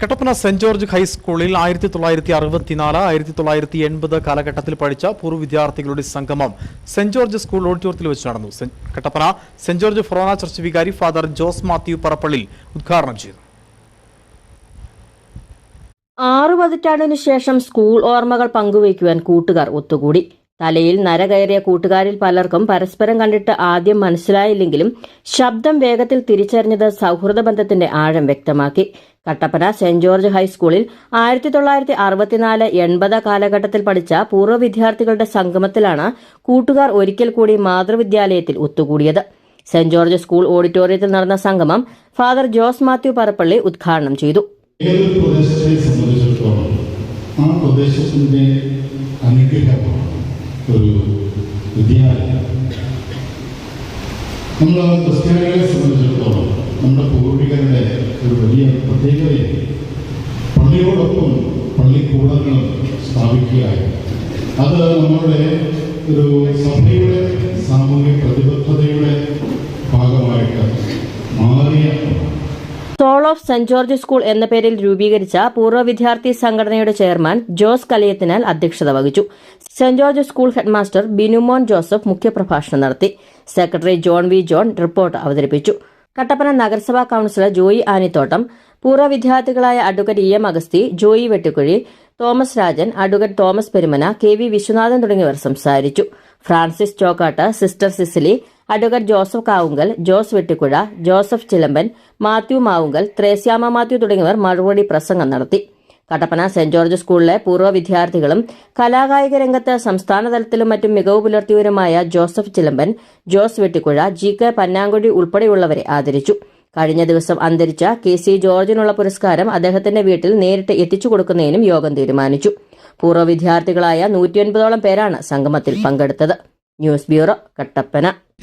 Kattappana saint George ഹൈസ്കൂളിൽ ആയിരത്തി തൊള്ളായിരത്തി അറുപത്തിനാല് ആയിരത്തി തൊള്ളായിരത്തി എൺപത് കാലഘട്ടത്തിൽ പഠിച്ച പൂർവ വിദ്യാർത്ഥികളുടെ സംഗമം സെന്റ് ജോർജ് സ്കൂൾ ഓഡിറ്റോറിയത്തിൽ വെച്ച് നടന്നു. Kattappana saint George forane church വികാരി ഫാദർ ജോസ് മാത്യു പറപ്പള്ളിൽ ഉദ്ഘാടനം ചെയ്തു. ആറു പതിറ്റാണ്ടിനു ശേഷം സ്കൂൾ ഓർമ്മകൾ പങ്കുവയ്ക്കുവാൻ കൂട്ടുകാർ ഒത്തുകൂടി. തലയിൽ നര കയറിയ കൂട്ടുകാരിൽ പലർക്കും പരസ്പരം കണ്ടിട്ട് ആദ്യം മനസ്സിലായില്ലെങ്കിലും ശബ്ദം വേഗത്തിൽ തിരിച്ചറിഞ്ഞത് സൗഹൃദ ബന്ധത്തിന്റെ ആഴം വ്യക്തമാക്കി. കട്ടപ്പന സെന്റ് ജോർജ് ഹൈസ്കൂളിൽ ആയിരത്തി തൊള്ളായിരത്തി അറുപത്തിനാല് എൺപത് കാലഘട്ടത്തിൽ പഠിച്ച പൂർവ വിദ്യാർത്ഥികളുടെ സംഗമത്തിലാണ് കൂട്ടുകാർ ഒരിക്കൽ കൂടി മാതൃവിദ്യാലയത്തിൽ ഒത്തുകൂടിയത്. സെന്റ് ജോർജ് സ്കൂൾ ഓഡിറ്റോറിയത്തിൽ നടന്ന സംഗമം ഫാദർ ജോസ് മാത്യു പറപ്പള്ളി ഉദ്ഘാടനം ചെയ്തു. ആ പ്രദേശത്തിന്റെ അനുഗ്രഹമാണ് ഒരു വിദ്യാലയം. നമ്മൾ ക്രിസ്ത്യാനികളെ സംബന്ധിച്ചിടത്തോളം നമ്മുടെ പൂർവികരുടെ ഒരു വലിയ പ്രത്യേകതയാണ് പള്ളിയോടൊപ്പം പള്ളിക്കൂടങ്ങളും സ്ഥാപിക്കുകയായി അത് നമ്മുടെ ഒരു സഭയുടെ സാമൂഹ്യ ഓഫ് സെന്റ് ജോർജ് സ്കൂൾ എന്ന പേരിൽ രൂപീകരിച്ച പൂർവ വിദ്യാർത്ഥി സംഘടനയുടെ ചെയർമാൻ ജോസ് കലിയത്തിനാൽ അധ്യക്ഷത വഹിച്ചു. Saint George school headmaster Binumon Joseph മുഖ്യപ്രഭാഷണം നടത്തി. Secretary John V John report അവതരിപ്പിച്ചു. കട്ടപ്പന നഗരസഭാ കൌൺസിലർ ജോയി ആനിത്തോട്ടം പൂർവ വിദ്യാർത്ഥികളായ advocate E M Agasthy Joy Vettukuzhi Thomas Rajan advocate Thomas Perumana K V Viswanathan തുടങ്ങിയവർ സംസാരിച്ചു. Francis Chokkattu sister Cecily advocate Joseph Kavunkal Jose Vettikuzha Joseph Chilamban Mathew Mavunkal Threasiamma Mathew തുടങ്ങിയവർ മറുപടി പ്രസംഗം നടത്തി. Kattappana saint George സ്കൂളിലെ പൂർവ വിദ്യാർത്ഥികളും കലാകായിക രംഗത്ത് സംസ്ഥാന തലത്തിലും മറ്റും മികവ് പുലർത്തിയവരുമായ Joseph Chilamban Jose Vettikuzha G K Pannankuzhi ഉൾപ്പെടെയുള്ളവരെ ആദരിച്ചു. കഴിഞ്ഞ ദിവസം അന്തരിച്ച കെ സി ജോർജിനുള്ള പുരസ്കാരം അദ്ദേഹത്തിന്റെ വീട്ടിൽ നേരിട്ട് എത്തിച്ചു കൊടുക്കുന്നതിനും യോഗം തീരുമാനിച്ചു. പൂർവ വിദ്യാർത്ഥികളായ നൂറ്റിയൊൻപതോളം പേരാണ് സംഗമത്തിൽ പങ്കെടുത്തത്. News bureau Kattappana.